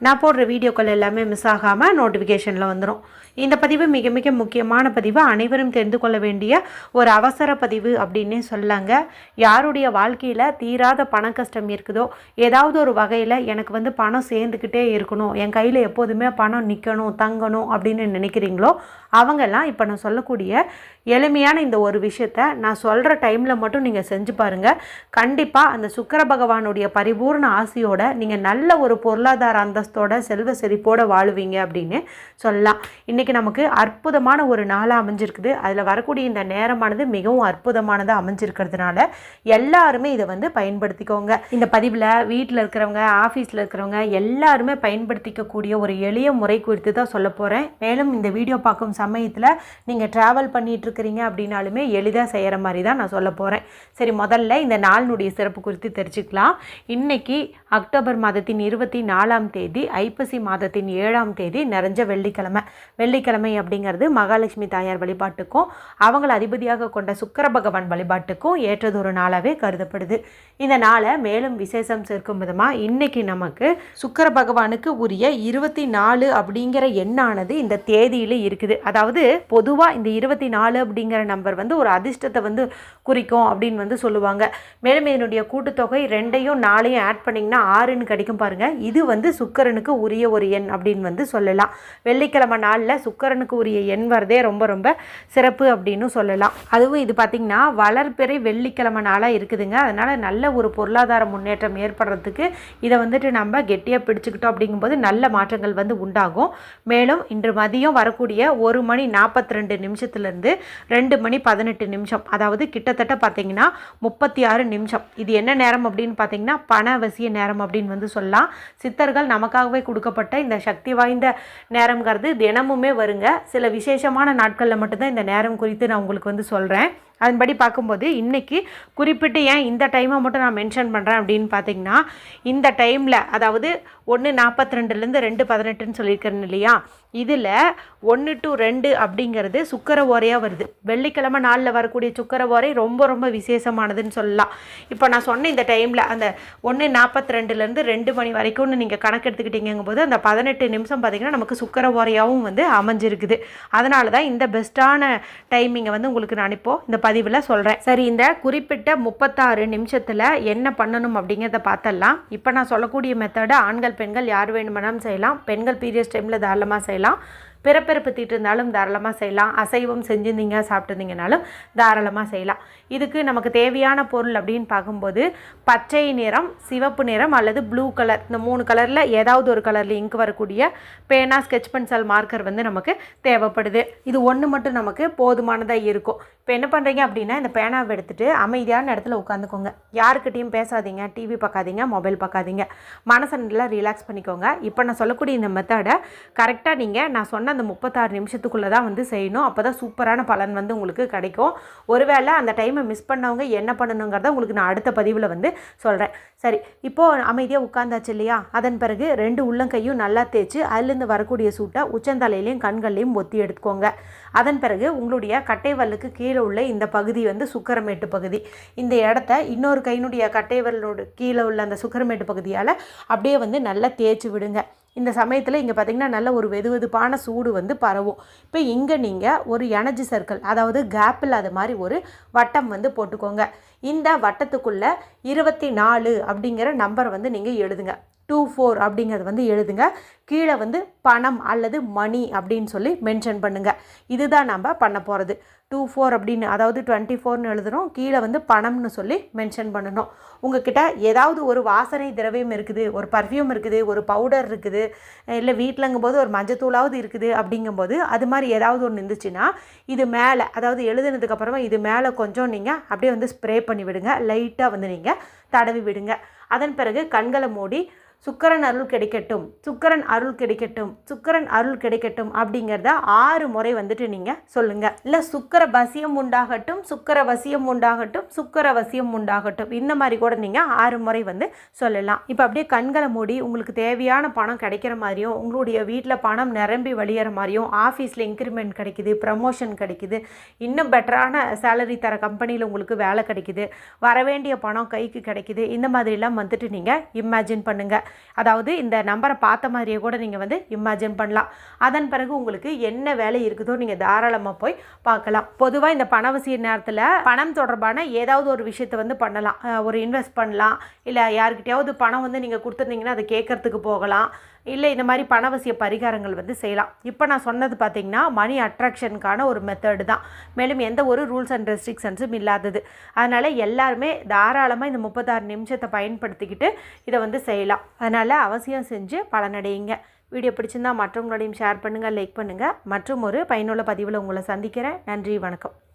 நான் போடுற வீடியோக்கள் எல்லாமே மிஸ் ஆகாமல் நோட்டிஃபிகேஷனில் வந்துடும் இந்த பதிவு மிக மிக முக்கியமான பதிவு. அனைவரும் தெரிந்து கொள்ள வேண்டிய ஒரு அவசர பதிவு அப்படின்னே சொல்லாங்க. யாருடைய வாழ்க்கையில் தீராத பண கஷ்டம் இருக்குதோ ஏதாவது ஒரு வகையில் எனக்கு வந்து பணம் சேர்ந்துக்கிட்டே இருக்கணும் என் கையில் எப்போதுமே பணம் நிற்கணும் தங்கணும் அப்படின்னு நினைக்கிறீங்களோ அவங்கெல்லாம் இப்போ நான் சொல்லக்கூடிய எளிமையான இந்த ஒரு விஷயத்த நான் சொல்கிற டைமில் மட்டும் நீங்கள் செஞ்சு பாருங்கள் கண்டிப்பாக அந்த சுக்கர பகவானுடைய பரிபூர்ண ஆசையோட நீங்கள் நல்ல ஒரு பொருளாதார அந்தஸ்தோட செல்வ செழிப்போடு வாழுவீங்க அப்படின்னு சொல்லலாம். இன்றைக்கி நமக்கு அற்புதமான ஒரு நாளாக அமைஞ்சிருக்குது. அதில் வரக்கூடிய இந்த நேரமானது மிகவும் அற்புதமானதாக அமைஞ்சிருக்கிறதுனால எல்லாருமே இதை வந்து பயன்படுத்திக்கோங்க. இந்த பதிவில் வீட்டில் இருக்கிறவங்க ஆஃபீஸில் இருக்கிறவங்க எல்லாருமே பயன்படுத்திக்கக்கூடிய ஒரு எளிய முறை குறித்து தான் சொல்ல போகிறேன் மேலும் இந்த வீடியோ பார்க்கும் சமயத்தில் நீங்கள் ட்ராவல் பண்ணிட்டு இருக்கிறீங்க அப்படின்னாலுமே எளிதாக செய்கிற மாதிரி தான் நான் சொல்ல போகிறேன் சரி முதல்ல இந்த நாளினுடைய சிறப்பு குறித்து தெரிஞ்சுக்கலாம். இன்னைக்கு அக்டோபர் மாதத்தின் இருபத்தி நாலாம் தேதி ஐப்பசி மாதத்தின் ஏழாம் தேதி நிறைஞ்ச வெள்ளிக்கிழமை. வெள்ளிக்கிழமை அப்படிங்கிறது மகாலட்சுமி தாயார் வழிபாட்டுக்கும் அவங்கள அதிபதியாக கொண்ட சுக்கர பகவான் வழிபாட்டுக்கும் ஏற்றதொரு நாளாகவே கருதப்படுது. இந்த நாளை மேலும் விசேஷம் சேர்க்கும் விதமாக இன்னைக்கு நமக்கு சுக்கர பகவானுக்கு உரிய இருபத்தி நாலு அப்படிங்கிற எண்ணானது இந்த தேதியில் இருக்குது. அதாவது பொதுவாக இந்த இருபத்தி நாலு அப்படிங்கிற நம்பர் வந்து ஒரு அதிர்ஷ்டத்தை வந்து குறிக்கும் அப்படின்னு வந்து சொல்லுவாங்க. மேலும் இதனுடைய கூட்டுத்தொகை ரெண்டையும் நாளையும் ஆட் பண்ணிங்கன்னா ஆறுன்னு கிடைக்கும் பாருங்கள் இது வந்து சுக்கர சுக்கரனுக்கு உரிய ஒரு எண் அப்படின்னு வந்து சொல்லலாம். வெள்ளிக்கிழமை நாளில் சுக்கரனுக்கு உரிய எண் வரதே ரொம்ப ரொம்ப சிறப்பு அப்படின்னு சொல்லலாம். அதுவும் இது பார்த்திங்கன்னா வளர்பிறை வெள்ளிக்கிழமை நாளாக இருக்குதுங்க. அதனால் நல்ல ஒரு பொருளாதார முன்னேற்றம் ஏற்படுறதுக்கு இதை வந்துட்டு நம்ம கெட்டியாக பிடிச்சிக்கிட்டோம் அப்படிங்கும்போது நல்ல மாற்றங்கள் வந்து உண்டாகும். மேலும் இன்று மதியம் வரக்கூடிய ஒரு மணி நாற்பத்தி ரெண்டு நிமிஷத்துலேருந்து ரெண்டு மணி பதினெட்டு நிமிஷம் அதாவது கிட்டத்தட்ட பார்த்தீங்கன்னா முப்பத்தி ஆறு நிமிஷம். இது என்ன நேரம் அப்படின்னு பார்த்தீங்கன்னா பணவசிய நேரம் அப்படின்னு வந்து சொல்லலாம். சித்தர்கள் நமக்கு நமக்காகவே கொடுக்கப்பட்ட இந்த சக்தி வாய்ந்த நேரம்ங்கிறது தினமுமே வருங்க. சில விசேஷமான நாட்களில் மட்டும்தான் இந்த நேரம் குறித்து நான் உங்களுக்கு வந்து சொல்கிறேன் அதன்படி பார்க்கும்போது இன்றைக்கி குறிப்பிட்டு ஏன் இந்த டைமை மட்டும் நான் மென்ஷன் பண்ணுறேன் அப்படின்னு பார்த்தீங்கன்னா இந்த டைமில் அதாவது ஒன்று நாற்பத்தி ரெண்டுலேருந்து ரெண்டு பதினெட்டுன்னு சொல்லியிருக்கிறேன் இல்லையா? இதில் ஒன்று டு ரெண்டு அப்படிங்கிறது சுக்கர ஓரையாக வருது. வெள்ளிக்கிழமை நாளில் வரக்கூடிய சுக்கர ஓரை ரொம்ப ரொம்ப விசேஷமானதுன்னு சொல்லலாம். இப்போ நான் சொன்ன இந்த டைமில் அந்த ஒன்று நாற்பத்தி ரெண்டுலேருந்து ரெண்டு மணி வரைக்கும்னு நீங்கள் கணக்கு எடுத்துக்கிட்டீங்கும் போது அந்த பதினெட்டு நிமிஷம் பார்த்திங்கன்னா நமக்கு சுக்கர ஓரையாகவும் வந்து அமைஞ்சிருக்குது. அதனால தான் இந்த பெஸ்ட்டான டைமிங்கை வந்து உங்களுக்கு நான் அனுப்போம் இந்த பதிவில் சொல்கிறேன் சரி இந்த குறிப்பிட்ட முப்பத்தாறு நிமிஷத்தில் என்ன பண்ணணும் அப்படிங்கிறத பார்த்தலாம் இப்போ நான் சொல்லக்கூடிய மெத்தடை ஆண்கள் பெண்கள் யார் வேணுமானாலும் செய்யலாம். பெண்கள் பீரியட்ஸ் டைமில் தாராளமாக செய்யலாம். பிறப்பிறப்பு தீட்டுருந்தாலும் தாராளமாக செய்யலாம். அசைவம் செஞ்சுருந்தீங்க சாப்பிட்டுருந்தீங்கனாலும் தாராளமாக செய்யலாம். இதுக்கு நமக்கு தேவையான பொருள் அப்படின்னு பார்க்கும்போது பச்சை நிறம் சிவப்பு நிறம் அல்லது ப்ளூ கலர் இந்த மூணு கலரில் ஏதாவது ஒரு கலரில் இங்க் வரக்கூடிய பேனா ஸ்கெட்ச் பென்சில் மார்க்கர் வந்து நமக்கு தேவைப்படுது. இது ஒன்று மட்டும் நமக்கு போதுமானதாக இருக்கும். இப்போ என்ன பண்ணுறீங்க அப்படின்னா இந்த பேனாவை எடுத்துகிட்டு அமைதியான இடத்துல உட்காந்துக்கோங்க. யாருக்கிட்டையும் பேசாதீங்க டிவி பார்க்காதீங்க மொபைல் பார்க்காதீங்க. மனசை நல்லா ரிலாக்ஸ் பண்ணிக்கோங்க. இப்போ நான் சொல்லக்கூடிய இந்த மெத்தடை கரெக்டாக நீங்கள் நான் சொன்ன அந்த முப்பத்தாறு நிமிஷத்துக்குள்ளே தான் வந்து செய்யணும். அப்போ தான் சூப்பரான பலன் வந்து உங்களுக்கு கிடைக்கும். ஒருவேளை அந்த டைமை மிஸ் பண்ணவங்க என்ன பண்ணணுங்கிறத உங்களுக்கு நான் அடுத்த பதிவில் வந்து சொல்கிறேன் சரி இப்போது அமைதியாக உட்காந்தாச்சு இல்லையா? அதன் பிறகு ரெண்டு உள்ளங்கையும் நல்லா தேய்ச்சி அதுலேருந்து வரக்கூடிய சூட்டை உச்சந்தலையிலையும் கண்கள்லையும் ஒத்தி எடுத்துக்கோங்க. அதன் பிறகு உங்களுடைய கட்டை வல்லுக்கு கீழே உள்ள இந்த பகுதி வந்து சுக்கரமேட்டு பகுதி. இந்த இடத்த இன்னொரு கையினுடைய கட்டை வரலோட கீழே உள்ள அந்த சுக்கரமேட்டு பகுதியால் அப்படியே வந்து நல்லா தேய்ச்சி விடுங்க. இந்த சமயத்தில் இங்கே பார்த்தீங்கன்னா நல்ல ஒரு வெது வெதுப்பான சூடு வந்து பரவும். இப்போ இங்கே நீங்கள் ஒரு எனர்ஜி சர்க்கிள் அதாவது கேப் இல்லாத மாதிரி ஒரு வட்டம் வந்து போட்டுக்கோங்க. இந்த வட்டத்துக்குள்ளே இருபத்தி நாலு அப்படிங்கிற நம்பர் வந்து நீங்கள் எழுதுங்க. டூ ஃபோர் அப்படிங்கிறது வந்து எழுதுங்க. கீழே வந்து பணம் அல்லது மணி அப்படின்னு சொல்லி மென்ஷன் பண்ணுங்கள் இதுதான் நம்ம பண்ண போகிறது டூ ஃபோர் அப்படின்னு அதாவது டுவெண்ட்டி ஃபோர்னு எழுதுகிறோம் கீழே வந்து பணம்னு சொல்லி மென்ஷன் பண்ணணும். உங்ககிட்ட ஏதாவது ஒரு வாசனை திரவியம் இருக்குது ஒரு பர்ஃப்யூம் இருக்குது ஒரு பவுடர் இருக்குது இல்லை வீட்டிலங்கும் போது ஒரு மஞ்சத்தூளாவது இருக்குது அப்படிங்கும்போது அது மாதிரி ஏதாவது ஒன்று இருந்துச்சுன்னா இது மேலே அதாவது எழுதுனதுக்கப்புறமா இது மேலே கொஞ்சம் நீங்கள் அப்படியே வந்து ஸ்ப்ரே பண்ணி விடுங்க லைட்டாக வந்து நீங்கள் தடவி விடுங்க அதன் பிறகு கண்களை மூடி சுக்கரன் அருள் கிடைக்கட்டும் சுக்கரன் அருள் கிடைக்கட்டும் சுக்கரன் அருள் கிடைக்கட்டும் அப்படிங்கிறத ஆறு முறை வந்துட்டு நீங்கள் சொல்லுங்கள் இல்லை சுக்கர வசியம் உண்டாகட்டும் சுக்கர வசியம் உண்டாகட்டும் சுக்கர வசியம் உண்டாகட்டும். இந்த மாதிரி கூட நீங்கள் ஆறு முறை வந்து சொல்லலாம். இப்போ அப்படியே கண்களை மூடி உங்களுக்கு தேவையான பணம் கிடைக்கிற மாதிரியும் உங்களுடைய வீட்டில் பணம் நிரம்பி வழியிற மாதிரியும் ஆஃபீஸில் இன்க்ரிமெண்ட் கிடைக்குது ப்ரமோஷன் கிடைக்குது இன்னும் பெட்டரான சேலரி தர கம்பெனியில் உங்களுக்கு வேலை கிடைக்குது வரவேண்டிய பணம் கைக்கு கிடைக்குது இந்த மாதிரிலாம் வந்துட்டு நீங்கள் இமேஜின் பண்ணுங்கள் அதாவது இந்த நம்பரை பார்த்த மாதிரியே கூட நீங்கள் வந்து இமேஜின் பண்ணலாம். அதன் பிறகு உங்களுக்கு என்ன வேலை இருக்குதோ நீங்கள் தாராளமாக போய் பார்க்கலாம். பொதுவாக இந்த பணவசிய நேரத்தில் பணம் தொடர்பான ஏதாவது ஒரு விஷயத்தை வந்து பண்ணலாம். ஒரு இன்வெஸ்ட் பண்ணலாம். இல்லை யாருக்கிட்டையாவது பணம் வந்து நீங்கள் கொடுத்துருந்தீங்கன்னா அதை கேட்கறதுக்கு போகலாம். இல்லை இந்த மாதிரி பணவசிய பரிகாரங்கள் வந்து செய்யலாம். இப்போ நான் சொன்னது பார்த்தீங்கன்னா மணி அட்ராக்ஷனுக்கான ஒரு மெத்தடு தான். மேலும் எந்த ஒரு ரூல்ஸ் அண்ட் ரெஸ்ட்ரிக்ஷன்ஸும் இல்லாதது. அதனால் எல்லாருமே தாராளமாக இந்த முப்பத்தாறு நிமிஷத்தை பயன்படுத்திக்கிட்டு இதை வந்து செய்யலாம். அதனால் அவசியம் செஞ்சு பலனடையுங்க. வீடியோ பிடிச்சிருந்தால் மற்றவங்களோடையும் ஷேர் பண்ணுங்கள் லைக் பண்ணுங்கள் மற்றும் ஒரு பயனுள்ள பதிவில் உங்களை சந்திக்கிறேன். நன்றி வணக்கம்.